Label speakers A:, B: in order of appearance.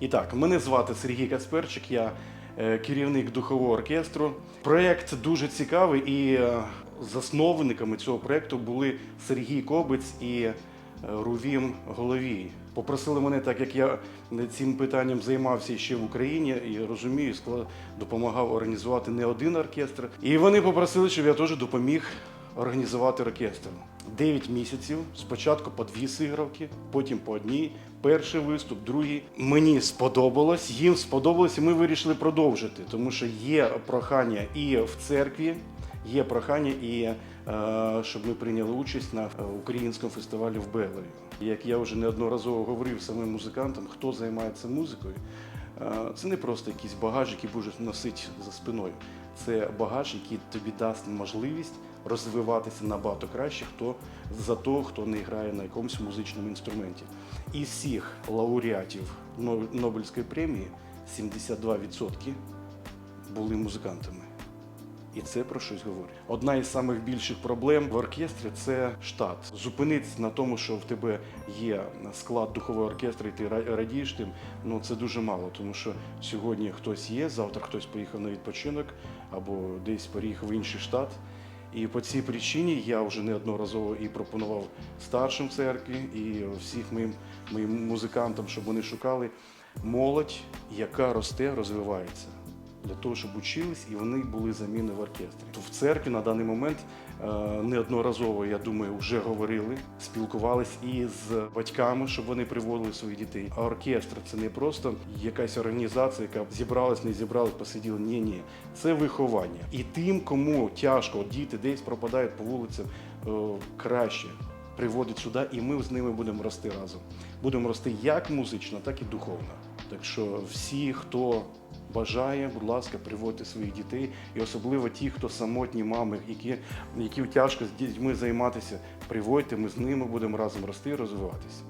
A: І так, мене звати Сергій Кацперчик, я е, керівник духового оркестру. Проєкт дуже цікавий, і е, засновниками цього проєкту були Сергій Кобець і е, Рувім Головій. Попросили мене, так як я цим питанням займався ще в Україні і розумію, склад- допомагав організувати не один оркестр. І вони попросили, щоб я теж допоміг організувати оркестр. Дев'ять місяців, спочатку по дві сигравки, потім по одній. Перший виступ, другий. Мені сподобалось, їм сподобалось, і ми вирішили продовжити, тому що є прохання і в церкві, є прохання і е, щоб ми прийняли участь на е, українському фестивалі в Белові. Як я вже неодноразово говорив самим музикантам, хто займається музикою, це не просто якийсь багаж, який будеш носити за спиною. Це багаж, який тобі дасть можливість розвиватися набагато краще, хто за того, хто не грає на якомусь музичному інструменті. Із всіх лауреатів Но- Нобелівської премії 72% були музикантами. І це про щось говорить. Одна із самих більших проблем в оркестрі це штат. Зупинитися на тому, що в тебе є склад духового оркестру, і ти радієш тим. Ну це дуже мало, тому що сьогодні хтось є, завтра хтось поїхав на відпочинок або десь переїхав в інший штат. І по цій причині я вже неодноразово і пропонував старшим церкві, і всіх моїм, моїм музикантам, щоб вони шукали молодь, яка росте, розвивається для того, щоб учились і вони були заміни в оркестрі. В церкві на даний момент е, неодноразово, я думаю, вже говорили, спілкувались і з батьками, щоб вони приводили своїх дітей. А оркестр це не просто якась організація, яка зібралась, не зібралась, посиділа. Ні, ні, це виховання. І тим, кому тяжко, діти десь пропадають по вулицям, е, краще. Приводить сюди, і ми з ними будемо рости разом. Будемо рости як музично, так і духовно. Так що всі, хто бажає, будь ласка, приводьте своїх дітей, і особливо ті, хто самотні мами, які, які тяжко з дітьми займатися, приводьте, ми з ними будемо разом рости розвиватися.